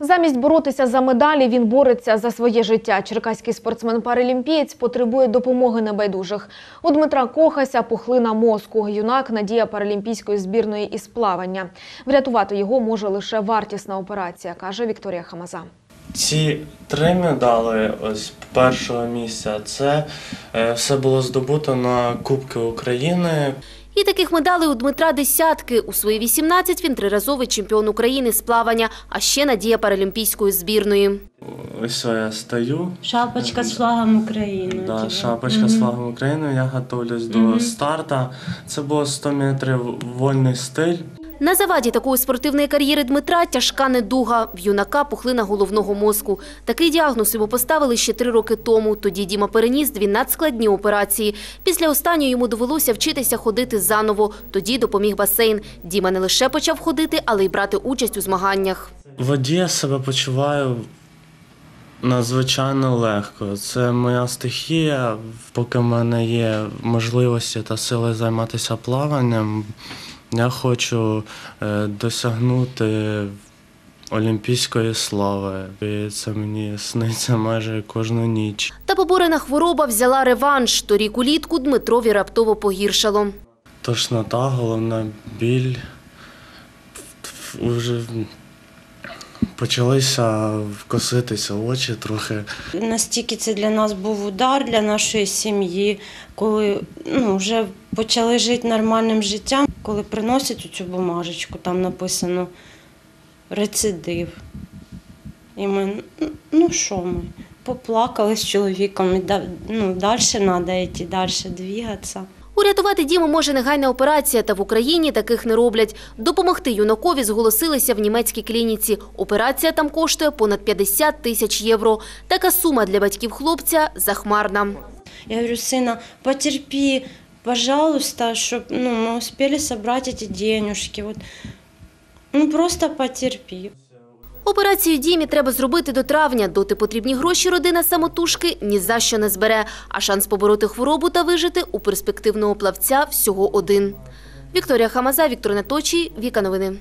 Замість боротися за медалі, він бореться за своє життя. Черкаський спортсмен-паралімпієць потребує допомоги небайдужих. У Дмитра Кохася пухлина мозку. Юнак – надія паралімпійської збірної із плавання. Врятувати його може лише вартісна операція, каже Вікторія Хамаза. Ці три медали ось першого місця це е, все було здобуто на Кубки України. І таких медалей у Дмитра десятки. У свої 18 він триразовий чемпіон України з плавання, а ще надія паралімпійської збірної. Ось я стою. Шапочка з флагом України. Да, шапочка з флагом України. Я готовлюсь до старта. Це було 100 метрів вольний стиль. На заваді такої спортивної кар'єри Дмитра тяжка недуга. В юнака пухлина головного мозку. Такий діагноз йому поставили ще три роки тому. Тоді Діма переніс дві надскладні операції. Після останньої йому довелося вчитися ходити заново. Тоді допоміг басейн. Діма не лише почав ходити, але й брати участь у змаганнях. В воді я себе почуваю надзвичайно легко. Це моя стихія. Поки в мене є можливості та сили займатися плаванням, я хочу е, досягнути олімпійської слави. І це мені сниться майже кожну ніч. Та поборена хвороба взяла реванш. Торік улітку Дмитрові раптово погіршало. Тошнота, головна біль. Уже почалися коситися очі трохи. Настільки це для нас був удар для нашої сім'ї, коли ну, вже почали жити нормальним життям, коли приносять цю бумажечку, там написано рецидив. І ми, ну, що ми, поплакали з чоловіком, і ну, далі треба йти, далі двигатися. Урятувати Діму може негайна операція, та в Україні таких не роблять. Допомогти юнакові зголосилися в німецькій клініці. Операція там коштує понад 50 тисяч євро. Така сума для батьків хлопця захмарна. Я говорю, сына, потерпи, пожалуйста, чтобы ну, мы успели собрать эти денежки. Вот. Ну, просто потерпи. Операцію Дімі треба зробити до травня. Доти потрібні гроші родина самотужки ні за що не збере. А шанс побороти хворобу та вижити у перспективного плавця всього один. Вікторія Хамаза, Віктор Наточій, Віка Новини.